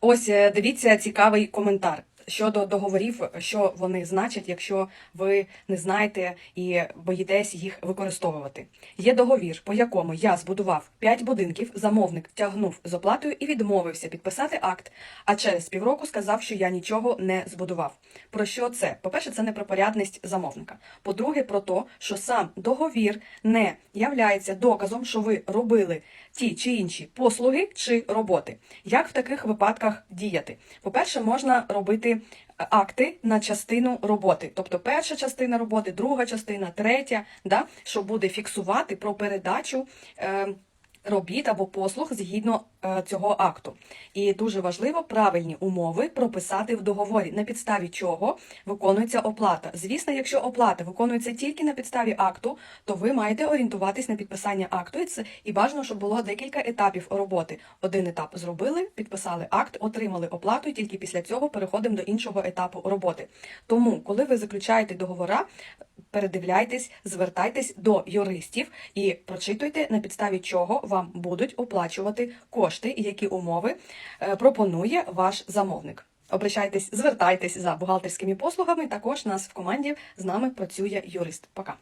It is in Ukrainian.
Ось е, дивіться цікавий коментар щодо договорів, що вони значать, якщо ви не знаєте і боїтесь їх використовувати. Є договір, по якому я збудував 5 будинків, замовник тягнув з оплатою і відмовився підписати акт, а через півроку сказав, що я нічого не збудував. Про що це? По-перше, це не про порядність замовника. По-друге, про те, що сам договір не являється доказом, що ви робили ті чи інші послуги чи роботи. Як в таких випадках діяти? По-перше, можна робити акти на частину роботи, тобто перша частина роботи, друга частина, третя, да, що буде фіксувати про передачу. Е, Робіт або послуг згідно е, цього акту, і дуже важливо правильні умови прописати в договорі, на підставі чого виконується оплата. Звісно, якщо оплата виконується тільки на підставі акту, то ви маєте орієнтуватись на підписання акту. І це і бажано, щоб було декілька етапів роботи. Один етап зробили, підписали акт, отримали оплату, і тільки після цього переходимо до іншого етапу роботи. Тому, коли ви заключаєте договора, передивляйтесь, звертайтесь до юристів і прочитуйте на підставі чого вам будуть оплачувати кошти і які умови е, пропонує ваш замовник. Обращайтесь, звертайтесь за бухгалтерськими послугами. Також нас в команді з нами працює юрист. Пока.